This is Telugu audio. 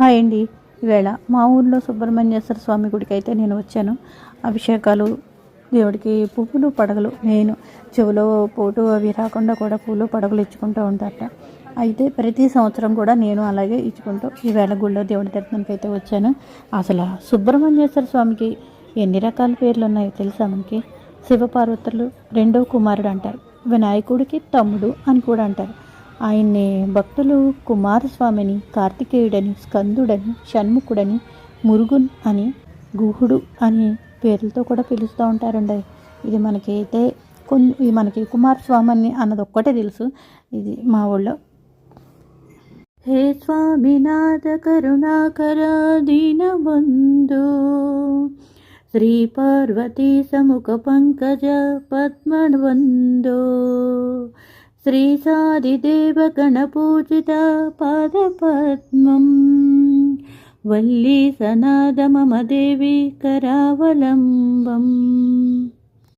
హాయ్ అండి. ఈవేళ మా ఊర్లో సుబ్రహ్మణ్యేశ్వర స్వామి గుడికి అయితే నేను వచ్చాను. అభిషేకాలు దేవుడికి పువ్వులు పడగలు నేను చెవిలో పోటు అవి రాకుండా కూడా పూలు పడగలు ఇచ్చుకుంటూ ఉంటారట. అయితే ప్రతి సంవత్సరం కూడా నేను అలాగే ఇచ్చుకుంటూ ఈవేళ గుళ్ళో దేవుడి దర్శనంకి అయితే వచ్చాను. అసలు సుబ్రహ్మణ్యేశ్వర స్వామికి ఎన్ని రకాల పేర్లు ఉన్నాయో తెలుసా మనకి? శివపార్వతులు రెండో కుమారుడు అంటారు. వినాయకుడికి తమ్ముడు అని కూడా అంటారు. ఆయన్ని భక్తులు కుమారస్వామిని కార్తికేయుడని స్కందుడని షణ్ముఖుడని మురుగున్ అని గుహుడు అని పేర్లతో కూడా పిలుస్తూ ఉంటారండి. ఇది మనకైతే కొన్ని మనకి కుమారస్వామి అని అన్నది ఒక్కటే తెలుసు. ఇది మా ఊళ్ళో. హే స్వామినాథ కరుణాకర దీనబంధు శ్రీ పార్వతీ సముఖ పంకజ పద్మవందో శ్రీ సాదిదేవ గణపూజిత పాదపద్మం. వల్లీ సనాద మమ దేవి కరావలంబం.